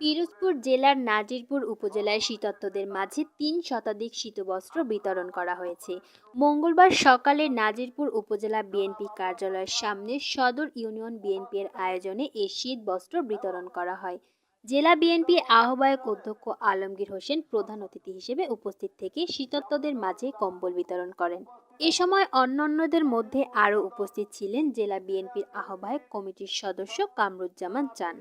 পিরোজপুর জেলার নাজিরপুর উপজেলায় শীতত্বদের মাঝে তিন শতাধিক শীতবস্ত্র বিতরণ করা হয়েছে। মঙ্গলবার সকালে নাজিরপুর উপজেলা বিএনপি কার্যালয়ের সামনে সদর ইউনিয়ন বিএনপির আয়োজনে এই শীত বস্ত্র বিতরণ করা হয়। জেলা বিএনপি আহ্বায়ক অধ্যক্ষ আলমগীর হোসেন প্রধান অতিথি হিসেবে উপস্থিত থেকে শীতত্বদের মাঝে কম্বল বিতরণ করেন। এ সময় অন্যান্যদের মধ্যে আরও উপস্থিত ছিলেন জেলা বিএনপির আহ্বায়ক কমিটির সদস্য কামরুজ্জামান চান।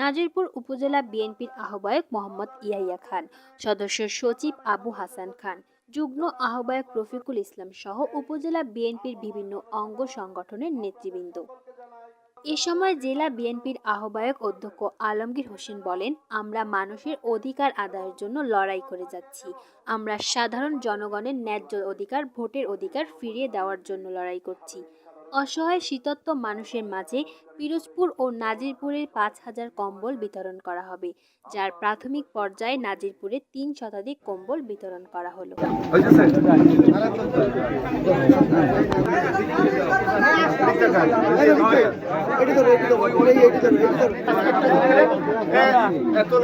নাজিরপুর উপজেলা বিএনপির আহ্বায়ক মোহাম্মদ ইয়াহিয়া খান, সদস্য সচিব আবু হাসান খান, যুগ্ম আহ্বায়ক রফিকুল ইসলাম সহ উপজেলা বিএনপির বিভিন্ন অঙ্গ সংগঠনের নেতৃবৃন্দ। এ সময় জেলা বিএনপির আহ্বায়ক অধ্যক্ষ আলমগীর হোসেন বলেন, আমরা মানুষের অধিকার আদায়ের জন্য লড়াই করে যাচ্ছি। আমরা সাধারণ জনগণের ন্যায্য অধিকার, ভোটের অধিকার ফিরিয়ে দেওয়ার জন্য লড়াই করছি। অসহায় শীতত্ব মানুষের মাঝে পিরোজপুর ও নাজিরপুরের পাঁচ হাজার কম্বল বিতরণ করা হবে, যার প্রাথমিক পর্যায়ে নাজিরপুরে তিন শতাধিক কম্বল বিতরণ করা হলো।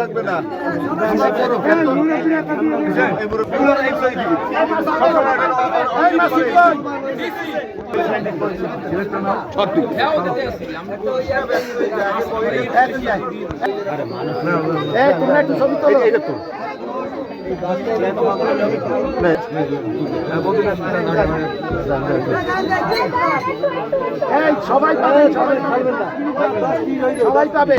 লাগবে না। তোমরা একটু সবাই পাবেন। সবাই পাবেন।